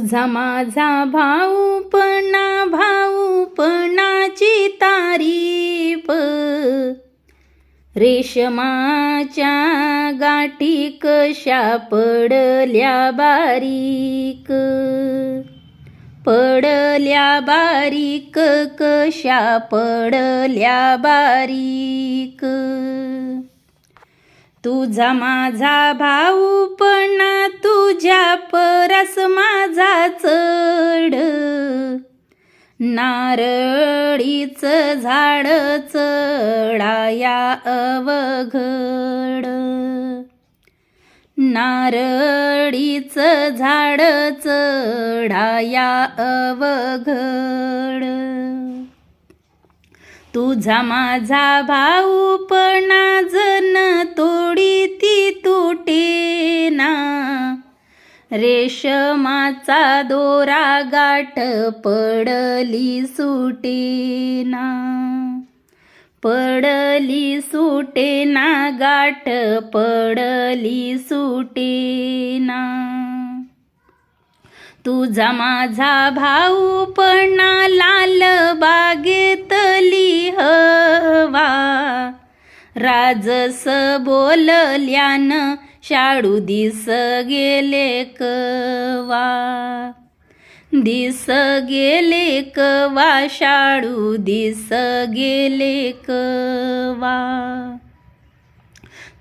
तुझा माझा भाऊपणा भाऊपणाची तारीफ. रेशमाच्या गाठी कशा पडल्या बारीक? पडल्या बारीक कशा पडल्या बारीक? तुझा माझा भाऊ पण तुझ्या परस माझा चढ. नारळीच झाड चढाया अवघड. नारळीच झाड चढाया अवघड. तुझा माझा भाऊपणा जन तोडी ती तुटेना रेशमाचा दोरा गाठ पडली सुटे ना. पडली सुटेना गाठ पडली सुटे ना. तुझा माझा भाऊपणा लाल बागेतली हवा राजस बोलल्यान शाळू दिस गेले कवा. दिस गेले कवा शाळू दिस गेले कवा.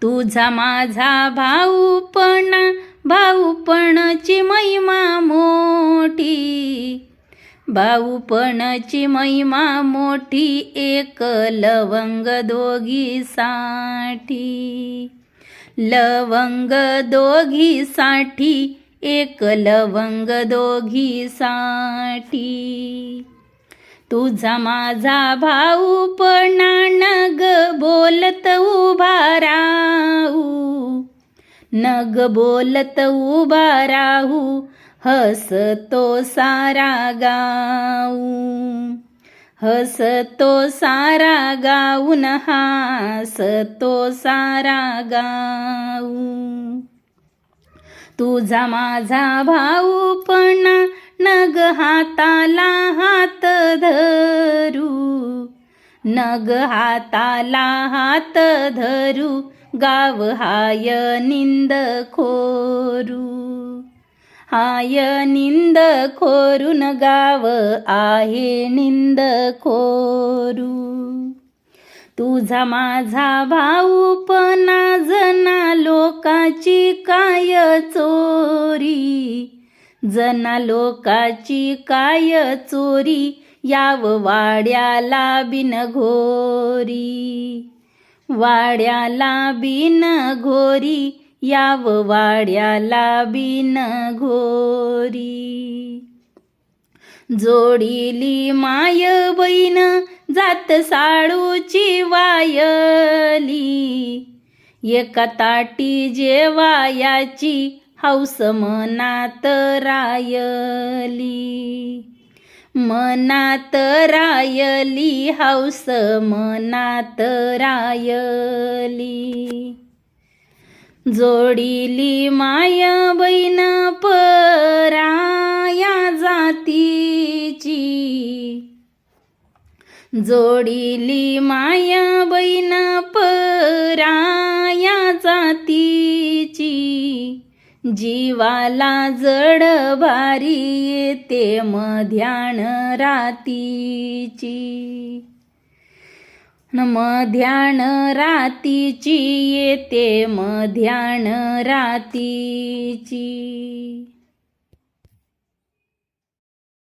तुझा माझा भाऊपणा भाऊपणाची महिमा मोठी. भाऊपणाची महिमा मोठी एक लवंग दोघीसाठी. लवंग दोघीसाठी एक लवंग दोघीसाठी. तुझा माझा भाऊपणा नग बोलत उभा राहू. नग बोलत उभा राहू हसतो सारा गाऊ. हसतो सारा गाऊन हसतो सारा गाऊ. तुझा माझा भाऊपणा नग हाताला हा धरू नग हाताला हात धरू गाव हाय निंद खोरू. हाय निंद खोरून गाव आहे निंद खोरू. तुझा माझा भाऊपणा जना लोकाची काय चोरी जना लोकाची काय चोरी याव वाड्याला बिन घोरी. वाड्याला बिन घोरी याव वाड्याला बिन घोरी. जोडिली माय बैन जात साडूची वायली. एका ताटी जेवायाची हौस मनात रायली. मनात रायली हौस मनात रायली. जोडिली माय बैन पराया जातीची. जोडिली माया बैन जीवाला जड भारी येते मध्यान रातीची. न मध्यान रातीची येते मध्यान रातीची.